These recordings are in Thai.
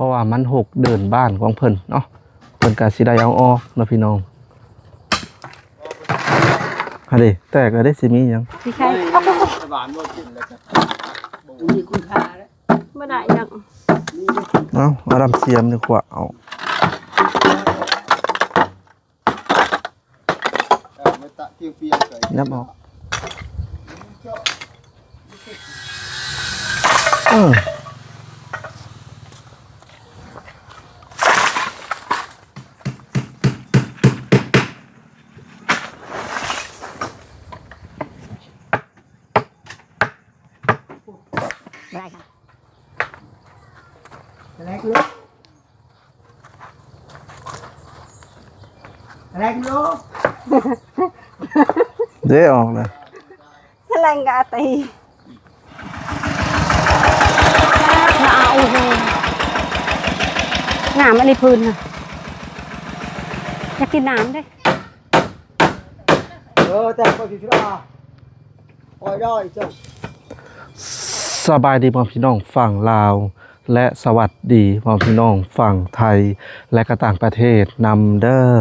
ราะว่ามันหกเดินบ้านของเพิ่นเนาะเพิ่นก็สิได้เอาออกเนาะพี่น้องฮะดิแตกก็ได้สิมีหยังพี่ชัยหวานบ่กินแล้วกันมีคุณค่าแล้วบ่ได้ยังเอาเอาดำเสียมดีกว่าเอาไม่ตะเปียกๆเลยยับออกเออ บ่ได้ค่ะแรกลูกแรกลูกเด้ออกเลยแรงกะตีน่าเอ สบายดีพ่อพี่น้องฝั่งลาว และสวัสดีพ่อพี่น้องฝั่งไทย และก็ต่างประเทศนำเด้อ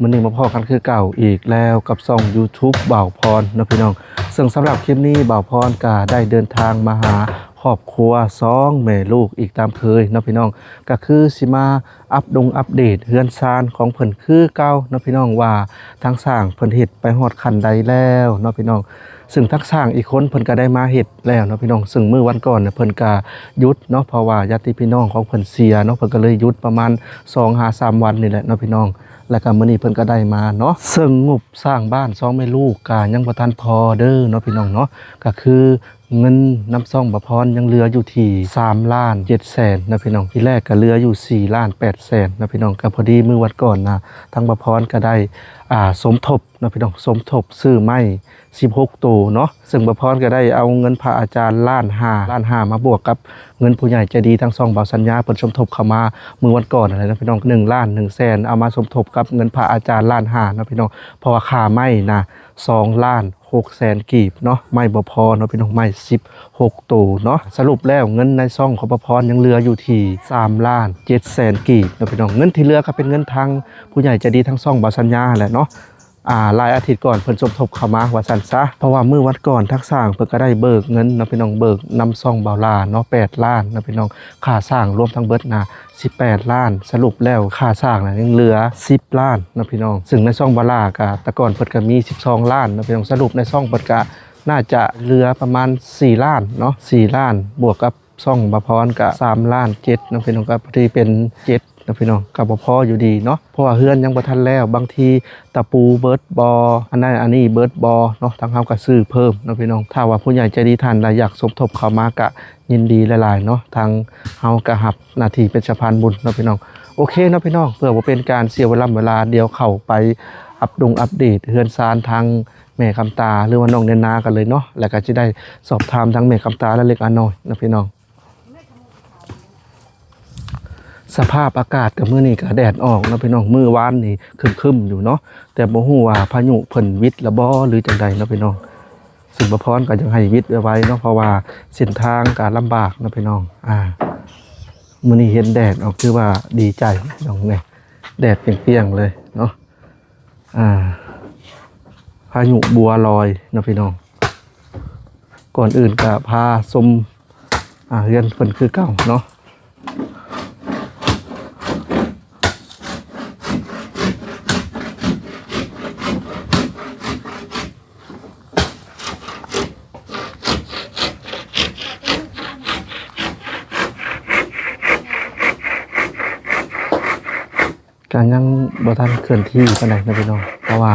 มื้อนี้มาพ่อกันคือเก่าอีกแล้วกับช่อง YouTube บ่าวพรนะพี่น้อง ซึ่งสำหรับคลิปนี้บ่าวพรก็ได้เดินทางมาหาครอบครัวสองแม่ลูกอีกตามเคยนะพี่น้อง ก็คือสิมาอัปดงอัปเดตเฮือนซานของเพิ่นคือเก่านะพี่น้องว่าทางสร้างเพิ่นเฮ็ดไปฮอดคันใดแล้วนะพี่น้อง ซึ่งทักสร้างอีกคนเพิ่นก็ได้มาเห็ดแล้วเนาะพี่น้อง ซึ่งมื้อวันก่อนเนี่ยเพิ่นก็หยุดเนาะเพราะว่าญาติพี่น้องของเพิ่นเสียเนาะเพิ่นก็เลยยุดประมาณ2-3วันนี่แหละเนาะพี่น้อง แล้วก็มื้อนี้เพิ่นก็ได้มาเนาะซึ่งงบสร้างบ้านสองแม่ลูกก็ยังบ่ทันพอเด้อเนาะพี่น้องเนาะก็คือ เงินน้ำซ่องบะพรยังเหลืออยู่ที่3ล้าน7แสนนะพี่น้องที่แรกก็เหลืออยู่4ล้าน8แสนนะพี่น้องก็พอดีมือวันก่อนนะทางบะพรก็ได้อ่าสมทบนะพี่น้องสมทบซื้อไม้16ตัวเนาะซึ่งบะพรก็ได้เอาเงินพระอาจารย์ล้านห้าล้านห้ามาบวกกับเงินผู้ใหญ่ใจดีทั้งสองเบาสัญญาเปิดสมทบเข้ามามือวันก่อนอะไรนะพี่น้องหนึ่งล้านหนึ่งแสนเอามาสมทบกับเงินพระอาจารย์ล้านห้านะพี่น้องเพราะว่าค่าไม้นะ สองล้านหกแสนกีบเนาะไม่บพอเนาะพี่น้องไม่สิบหกตูเนาะสรุปแล้วเงินในซ่องของบพรยังเหลืออยู่ที่สามล้านเจ็ดแสนกีบเนาะพี่น้องเงินที่เหลือก็เป็นเงินทางผู้ใหญ่ใจดีทั้งซ่องบาสัญญาแหละเนาะ อ่าลายอาทิตย์ก่อนเพิ่นสมทบเข้ามาว่าซั่นซะเพราะว่ามื้อวัดก่อนทักสร้างเพิ่นก็ได้เบิกเงินนะพี่น้องเบิกนำซองเบาลาเนาะ8ล้านนะพี่น้องค่าสร้างรวมทั้งเบิดนะ18 ล้าน สรุปแล้วค่าสร้างน่ะยังเหลือ 10 ล้านนะพี่น้อง ซึ่งในซองเบาลาก็แต่ก่อนเพิ่นก็มี 12 ล้านนะพี่น้องสรุปในซองเพิ่นก็น่าจะเหลือประมาณ 4 ล้านเนาะ4ล้านบวกกับซ่องบะพรก็3ล้าน7เนาะพี่น้องก็พอดีเป็น7 นะพี่น้องกับบ่ออยู่ดีเนาะเพราะว่าเฮือนยังบ่ทันแล้ว บางทีตะปูเบิร์ดบออันนั้นอันนี้เบิร์ดบอเนาะทางเฮาก็ซื้อเพิ่มนาะพี่น้องถ้าว่าผู้ใหญ่ใจดีท่านใดอยากสมทบเข้ามากะยินดีหลายๆเนาะทางเฮาก็รับหน้าที่เป็นสะพานบุญนาะพี่น้องโอเคนาะพี่น้องเพื่อบ่าเป็นการเสียเวลาเวลาเดียวเข้าไปอัปดงอัปเดตเฮือนซานทางแม่คำตาหรือว่าน้องเนนนากันเลยเนาะแล้วก็จะได้สอบถามทางแม่คำตาและเล็กอาน้อยนาะพี่น้อง สภาพอากาศกับมื้อนี้ก็แดดออกนะพี่น้องมื้อวานนี่คึมๆอยู่เนาะแต่บ่ฮู้ว่าพายุเพิ่นวิทย์ละบ่หรือจังใดนะพี่น้องซึ่งบ่พรก็ยังให้วิทย์ไว้เนาะเพราะว่าเส้นทางก็ลำบากนะพี่น้อง อ่ามื้อนี้เห็นแดดออกคือว่าดีใจน้องเนี่ยแดดเปรี้ยงๆเลยเนาะอ่าพายุบัวลอยนะพี่น้อง ก่อนอื่นก็พาชมอ่าเรือนเพิ่นคือเก่าเนาะ บ่ทันเคลื่อนที่ปานใดนะพี่น้องเพราะว่า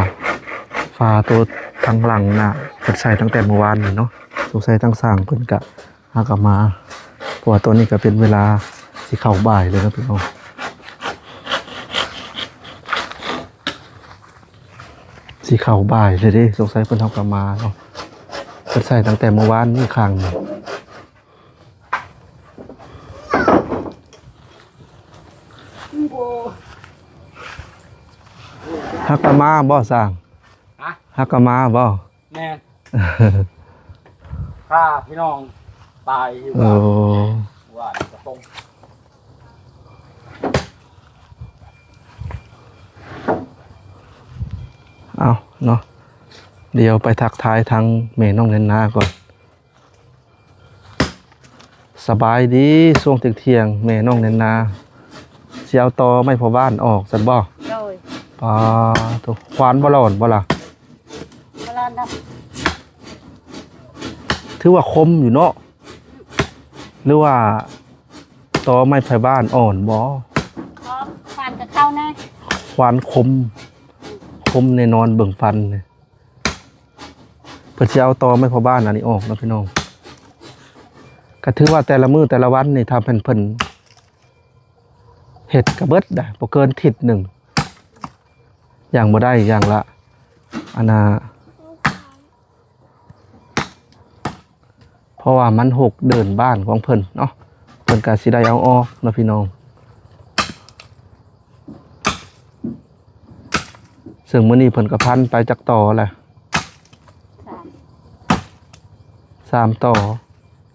ฟ้าตัวทางหลังน่ะเปิดใส่ตั้งแต่เมื่อวานนี่เนาะสงสัยทั้งสร้างเพิ่นก็หากลับมาเพราะว่าตัวนี้ก็เป็นเวลาสิเข้าบ่ายเลยนะพี่น้องสิเข้าบ่ายเลยด้สงสัยเพิ่นเฮากลับมาเนาะเพิ่นใส่ตั้งแต่เมื่อวานนี่ครั้งนึง มาบ่สร้างฮักกะมาบ่แม่นข้าพี่น้องตายอยู่ว่าจะตรงเอาเนาะเดี๋ยวไปทักทายทางแม่น้องเงินนาก่อน สบายดีช่วงถึกเทียงๆแม่น้องเงินนาเชียวตอไม่พอบ้านออกสันบ่ โดยปาตัวควานบ่หลอนบ่ล่ะเวลาดับถือว่าคมอยู่เนาะหรือว่าตอไม่ไผบ้านอ่อนบ่พร้อมฟันกับเข้าแน่ควานคม คมในนอนเบิ่งฟันเนี่ยเพิ่นสิเอาตอไม่พอบ้านอันนี้ออกเนาะพี่น้องก็ถือว่าแต่ละมื้อแต่ละวันนี่ถ้าเพิ่นเพิ่นเฮ็ดก็เบิดได้บ่เกินทิศหนึ่ง อย่างบ่ได้อย่างละอันน่ะเพราะว่ามันหกเดินบ้านของเพิ่นเนาะเพิ่นก็สิได้เอาออกนาะพี่น้องซึ่งมื้อนี้เพิ่นก็พันไปจากต่อแหละสามสามต่อ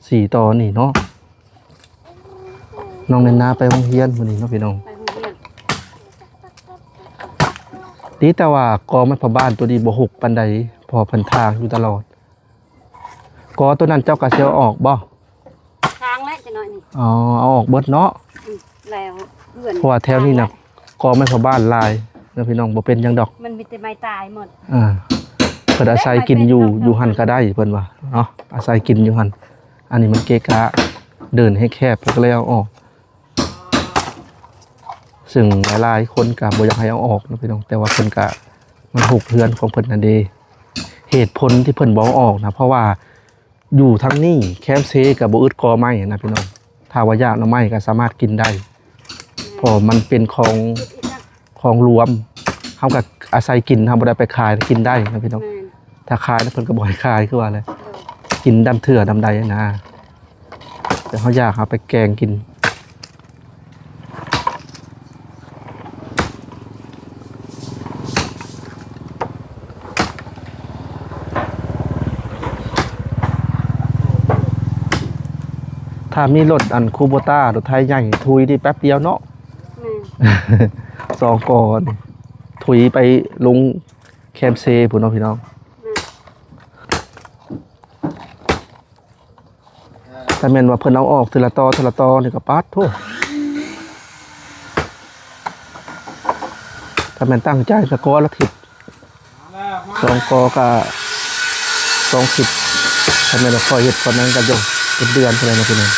สี่ต่อนี่เนาะน้องเนนนาไปโรงเรียนมื้อนี้เนาะพี่น้อง ไปโรงเรียน ดีแต่ว่ากอไม้พอบ้านตัวนี้บ่หกปานใดพอเพิ่นทางอยู่ตลอดกอตัวนั้นเจ้าก็สิเอาออกบ่ทางแล้วจะหน่อยนี่อ๋อเอาออกเบิดเนาะอืมแล้วเพื่อนเพราะว่าแถวนี้น่ะกอไม้พอบ้านหลายเนาะพี่น้องบ่เป็นหยังดอก มันมีแต่ไม้ตายหมดอ่าเพิ่นอาศัยกินอยู่อยู่หั่นก็ได้เพิ่นว่าเนาะอาศัยกินอยู่หั่นอันนี้มันเกะกะเดินให้แคบแล้วก็เลยเอาออก ซึ่งหลายๆคนก็บ่อยากให้เอาออกนะพี่น้องแต่ว่าเพิ่นก็มันหกเฮือนของเพิ่นนั่นเด้เหตุผลที่เพิ่นบ่เอาออกนะเพราะว่าอยู่ทั้งนี้แคมป์เซกับบ่อึดกอไม้นะพี่น้องถ้าว่ายากหน่อไม้ก็สามารถกินได้เพราะมันเป็นของอีกนะของรวมเฮาก็อาศัยกินเฮาบ่ได้ไปขายกินได้นะพี่น้องแม่นถ้าขายแล้วเพิ่นก็บ่ให้ขายคือว่าอะไรกินดำเถื่อดำใดนะแต่เขาอยากเอาไปแกงกิน ถ้ามีรถอันคูโบต้ารถไทยใหญ่ทุยนี่แป๊บเดียวเนาะแม่นสองก่อนถุยไปลงแคมป์เซพุ่นเนาะพี่น้องแต่แม่นว่าเพิ่นเอาออกทีละตอทีละตอนี่ก็ปัดโทถ้าแม่นตั้งใจก็กอละทิศสองกอก็สองทิศถ้าแม่นว่าคอยเฮ็ดคนนั้นก็ยง เป็นเดือนเท่านั้นนะพี่น้อง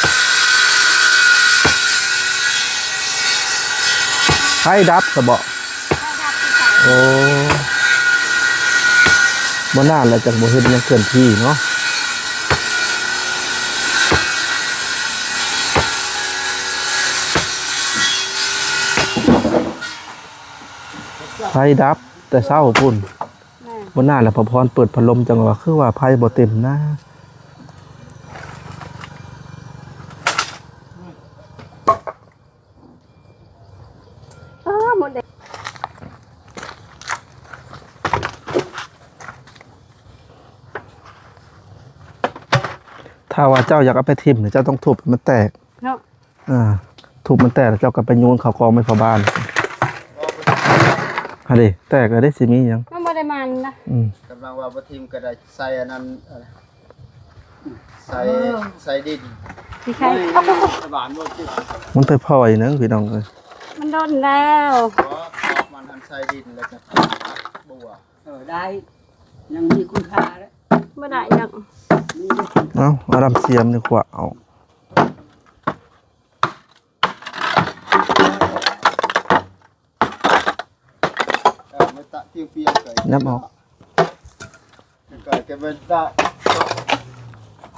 ให้ดับสะเบาะโอ้บ่นานแล้วจังบ่เฮ็ดหยังเคลื่อนที่เนาะไฟดับแต่เศร้าพุ่นแม่นบนหน้าแหละพอพรเปิดพัดลมจังหวะคือว่าไฟบ่เต็มหน้า อ้าหมดเลย ถ้าว่าเจ้าอยากเอาไปทิ่มเนี่ยเจ้าต้องทุบให้มันแตกเนาะอ่าทุบมันแตกแล้วเจ้าก็ไปโยนเขากองไม่พอบ้านฮะดิแตกเลยได้สิมีหยังมันบ่ได้มันนะอืมกำลังว่าบ่ทีมก็ได้ใส่อันนั้นอะไรใส่ใส่ดินที่ใครสบานบ่จิตมันไปพลอยนะพี่น้องเลยมันโดนแล้วเพราะขอบมันทันใส่ดินแล้วก็บัว เออได้ ยังมีคุณค่าแล้วบ่ได้ยังมี เอาเอาดำเสียมดีกว่าเอาเออไม่ตะเที่ยวเปียกเกยนับออกเกยแกเป็นตะ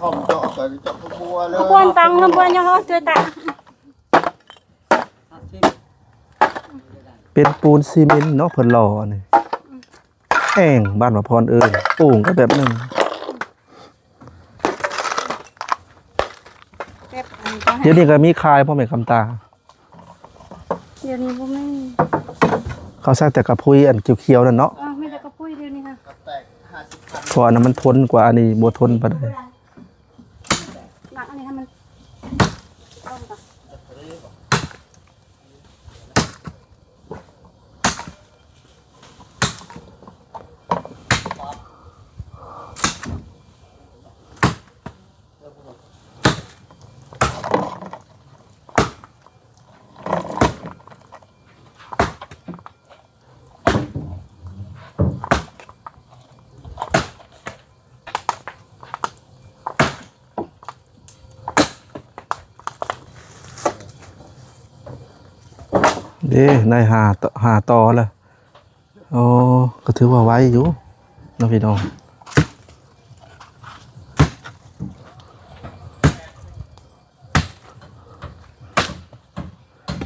ห้องเจาะเกยเจาะบัวเลยควรตังน้ำควรยังเขาเจอตาครับที่เป็นปูนซีเมนต์เนาะเพิ่นหล่อนี่แห้งบ้านว่าพรเอิญปูงก็แบบหนึง เก็บอันนี้ก็ให้ เดี๋ยวนี้ก็มีคายพ่อแม่คำตา เดี๋ยวนี้บ่แม่นเขาใส่แต่กระพุ้ยอันเขียวๆนั่นเนาะอ้าวไม่ได้กระปุ้ยเดี๋ยวนี้ค่ะก็แตกห้าสิบพัน เพราะอันนั้นมันทนกว่าอันนี้บ่ทนปานใด หนักอันนี้ให้มันต้มก่อน เด้ได้หาต่อหาต่อแล้วโอ้ก็ถือว่าไว้อยู่เนาะพี่น้อง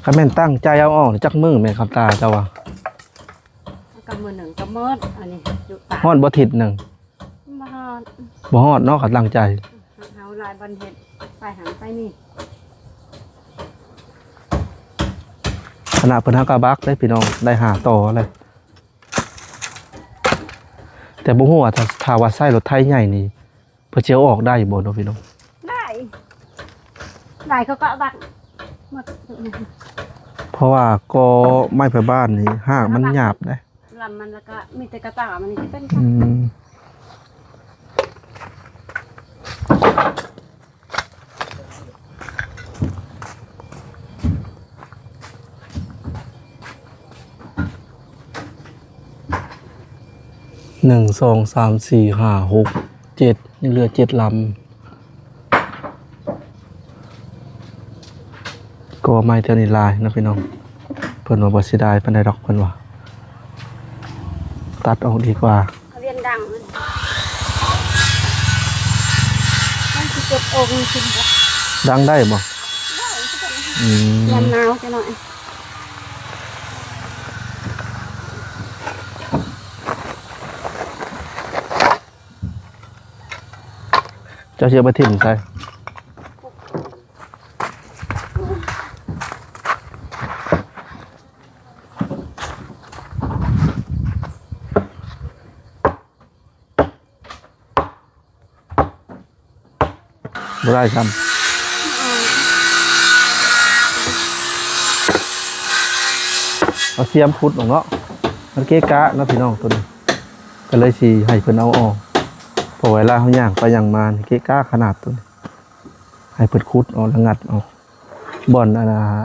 คันแม่นตั้งใจเอาออกนี่จักมือแม่นครับตาเจ้าว่ากับมือหนึ่งกับมืดอันนี้อยู่ตาฮอดบ่ทิศหนึ่งมาฮอดบ่ฮอดเนาะขัดตั้งใจเฮาลายบันเฮ็ดไปหันไปนี่ ขณะเพิ่นหากะบักได้พี่น้องได้หาต่อเลยแต่บ่ฮู้ว่าถ้าถ้าว่าใช้รถไถใหญ่นี่เพิ่นสิเอาออกได้บ่เนาะพี่น้องได้ได้เขาก็บักหมดเพราะว่าก็ไม้ไผบ้านนี่หากมันหยาบนะลำมันแล้วก็มีแต่กระตามันนี่ที่เป็น อืม หนึ่งสองสามสี่ห้าหกเจ็ดนี่เหลือเจ็ดลำก็ไม่เท่านี้ลายนะพี่น้องเพิ่นว่าบ่สิได้ปานใดดอกเพิ่นว่าตัดออกดีกว่าเขาเรียนดังมันมันสิเก็บอกค์ขึ้นบ่ดังได้บ่อืมยามหนาวจังหน่อย จ้าเชื่อบ่ถิ่มใช่บ่ได้ครับเอาเสียมพุดออกเนาะมันเกะกะนะพี่น้องตัวนี้ก็เลยสิให้เพิ่นเอาออก พอเวลาเขาย่างไปย่างมานี่เกะกะขนาดตัวให้เปิดคุดเอาละงัดเอาบ่อนอันนะฮะ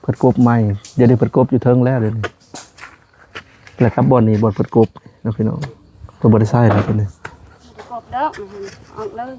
เปิดกบใหม่เดี๋ยวนี้เปิดกบอยู่เทิงแล้วเดี๋ยวนี้แล้วครับบ่อนนี้บ่อนเปิดกบนะพี่น้องตัวบ่ได้ใช้แล้วตัวนี้กบเด้อออกเลย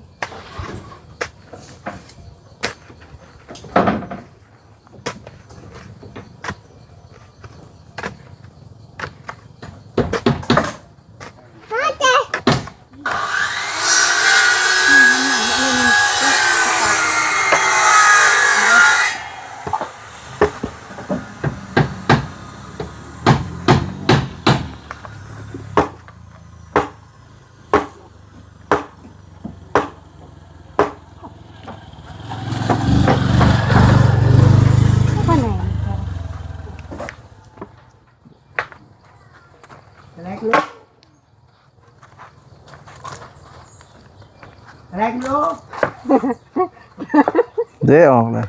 ว่าไหน อะไรกันลูกอะไรกันลูก เด้ออกเลย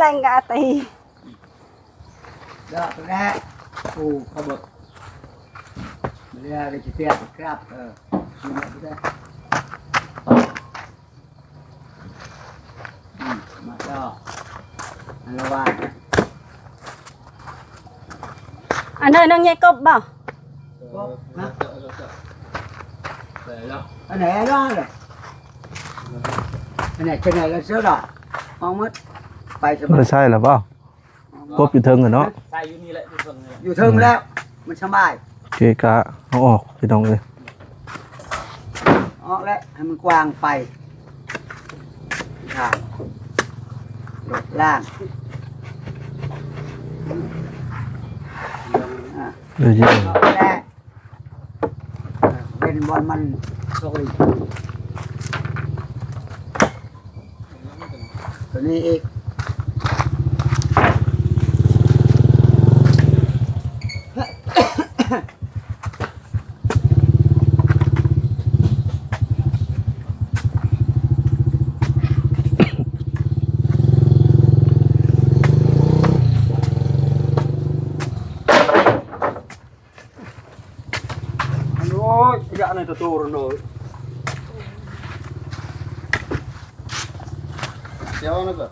แรงกะตีเดี๋ยวตรงนี้กูขบกเรียกจะเตี้ยครับเออดูมาดูได้อื มมาเจ้าอันละว่าอันนั้นนึงยายกบบ่นะอันไหนอันนั้นเลยอันไหนเช่นไหนเราเสื้อดอกมองมัดไปสบ่บาได้ยใช้แล้วเปล่ากบอยู่เทิงอะเนาะใช่อยู่นี่แหละอยู่ตรงนี้แหละอยู่เทิงแล้ว มันสบายเกะกะเอาออกพี่น้องเลยออกแล้วให้มันกว้างไปทางลดล่างอะเดี๋ยวยิงออกแล้วเป็นบอลมันโซย ตัวนี้อีกโอ้ยยะในตัวตัวเลย เดี๋ยวนะเกิด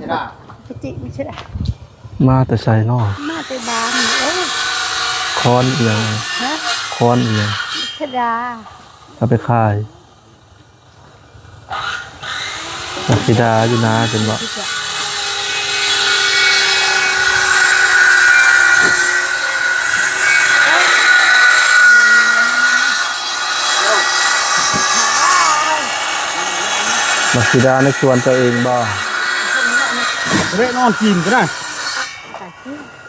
นี่นะพิจิไม่ใช่ได้มาแต่ใส่นอกมาแต่บางเอ้ยค้อนเอียงฮะค้อนเอียงชดาเอาไปขายนักธิดาอยู่นะเป็นว่าที่จะ มักสิดาในสวนตัวเองบ่เละนอนกินก็ได้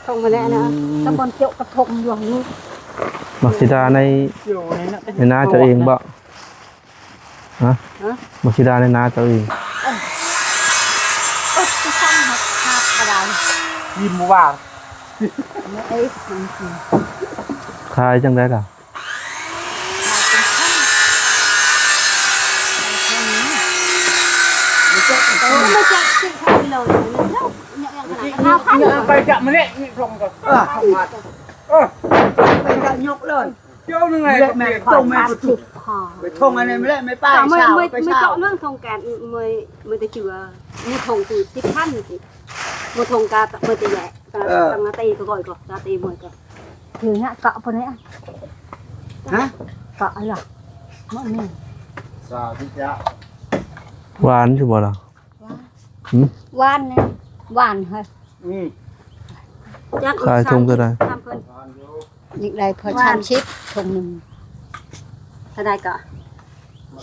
ทงมาแล้วนะตะบนเจียวกระทงอยู่นี่มักสิดาในอยู่ในนั้นในนาตัวเองบ่ฮะมักสิดาในนาตัวเองเอ๊ะที่ช่างหักคาบกระดาษกินบ่ว่าเอ๊ะมันคือขายจังได้ล่ะ โอ้ไม่จับสิทำเลยแล้วเนี่ยอย่างขนาดข้าวข้าว ไปจับมันเนี่ยนี่ตรงก่อนเออทำมาไปจะยกเลยเจ้าหนึงไงเละแม่ขอต้มแม่สามประสิตูบห่อไปท่องอันนี้ไม่ได้ไม่ป้ายแต่ไม่เช้าไม่ไปไม่เช้าเจาะเรื่องโครงการไม่ไม่ได้เชื่อมีทงคือสิบพันสิบ่ทงกาเมื่อจะแย่ตั้งนาตีก็ก่อยก็นาตีมวยก็ถือเนี่ยเกาะปนนี้ฮะเกาะอะไรมันนี่สาธิจะหวานอยู่บ่ล่ะหวานเนี่ยหวานเฮ้ย อืมขายทงก็ได้ทำเพิ่นอีกได้พอชามชิปถุงหนึ่งถ้าได้ก็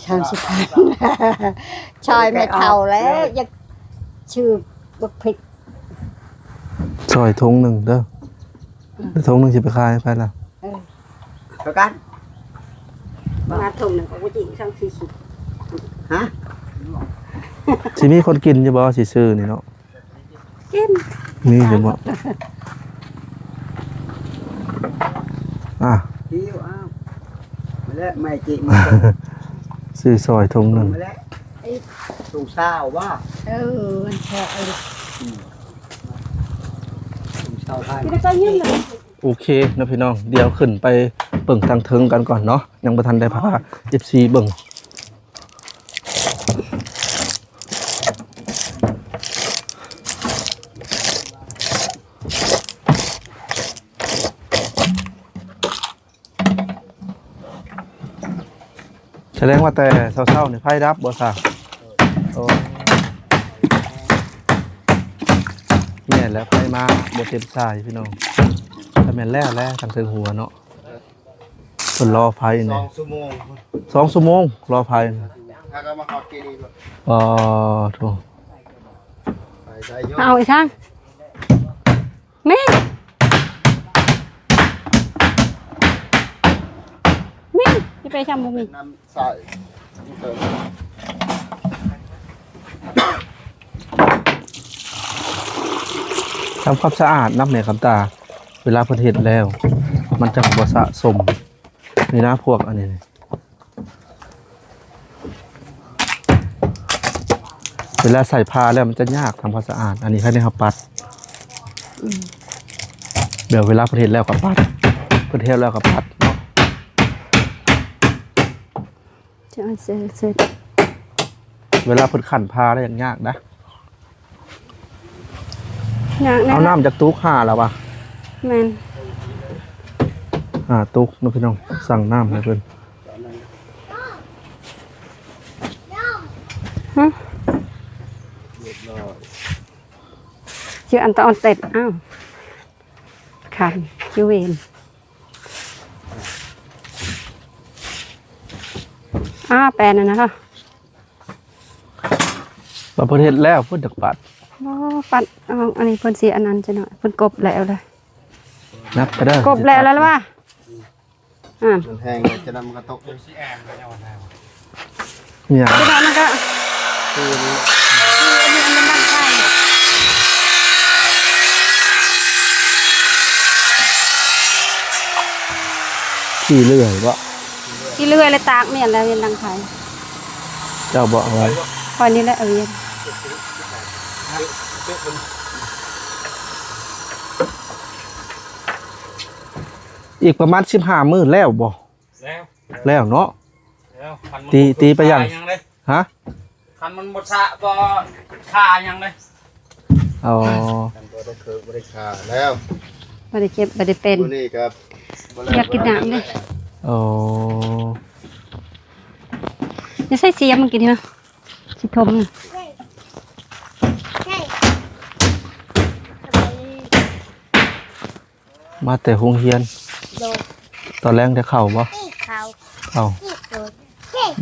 ชามชิปพันชอยไม่เท่าแล้วยังชื่อบักพริกซอยทงหนึ่งเด้อแล้วทงหนึ่งสิไปขายไปล่ะเท่ากันมาถุงหนึ่งของกูจิช่างสี่สิบฮะสิมีคนกินอยู่บ่สิซื้อนี่เนาะกิน มีอยู่บ่อะหิวอ้าวมาแล้วไม่จิมาซื้อซอยทงหนึ่งมาแล้วตูเศร้าว่าเออมันแค่ไอ้ตูเศร้าไทยกินก็ยิ้มเลยโอเคนะพี่น้อง เดี๋ยวขึ้นไปเบิ่งทางเทิงกันก่อนเนาะยังบ่ทันได้พา FC เบิ่ง แสดงว่าแต่เศร้าๆนี่ไพ่รับบ่ซะโอ้แม่นแล้วไพ่มาบ่เต็มสายพี่น้องถ้าแม่นแล้วแล้วทางเทิงหัวเนาะเพิ่นรอไฟสอนี่งชั่วโมงสองชั่วโมงรอไฟนี่ถ้าก็มาขอกินอีกแบบอ๋อโถูไปได้เยอะเอาอีกช่างแม่แม่จะ ไปช่างบุมีน้ำใส่เติมทำความสะอาดน้ำแม่คำตา เวลาเพิ่นเฮ็ดแล้ว มันจะบ่สะสมนี่นะพวกอันนี้นี่เวลาใส่ผ้าแล้วมันจะยากทำความสะอาด อันนี้แค่นี้ครับปัดเดี๋ยวเวลาเพิ่นเฮ็ดแล้วก็ปัดเพิ่นเฮ็ดแล้วก็ปัดเนาะ จะเอาเสร็จเสร็จเวลาเพิ่นขันผ้าได้อย่างยากนะอย่างนั้เอานน้ำจากตุ๊กห้าแล้ววะแมนอ่าตุ๊กน้องพี่น้องสั่งน้ำให้เพิ่นเชื่ออันตอนเต็ดอ้าวขันชิวเวน อ้าแปลนนะนะคะพอเพิ่นเฮ็ดแล้วเพิ่นดักปัดโอ้ปัดเอาอันนี้เพิ่นเสียอันนั้นจะหน่อยเพิ่นกบแล้วเลยนับไปเด้อกบแล้วแล้วว่าอ่ามันแห้งเลยจะนำกระตกเนี่ยจะได้มันก็คือนี้อันนี้มันนั่งใช่ขี้เลื่อยบ่ ที่เลื่อยเลยตากเมียนแล้วเวียนดังไทยเจ้าบ่เอาไว้คอยนี้แหละเอาเวียนอีกประมาณ15มื้อแล้วบ่แล้วแล้วเนาะแล้วคันมันตีตีไปยัง ขาเลยฮะคันมันหมดสะก็คายังเลยอ๋อกันตัวได้คือบริคาแล้วไม่ได้เจ็บไม่ได้เป็นตัวนี้ครับอยากกินน้ำเลย อ๋อจะใส่เสียมมันกินดีมั้ยสิทมน่ะมาแต่โรงเรียนตอนแรกได้เข้าบ่เขาเข้าโดน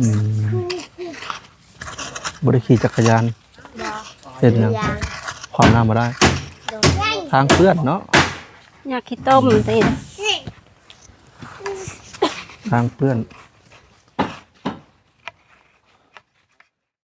อืมบ่ได้ขี่จักรยานเห็นหยังความน้ำมาได้ทางเพื่อนเนาะอยากขี้ต้มสิทางเพื่อน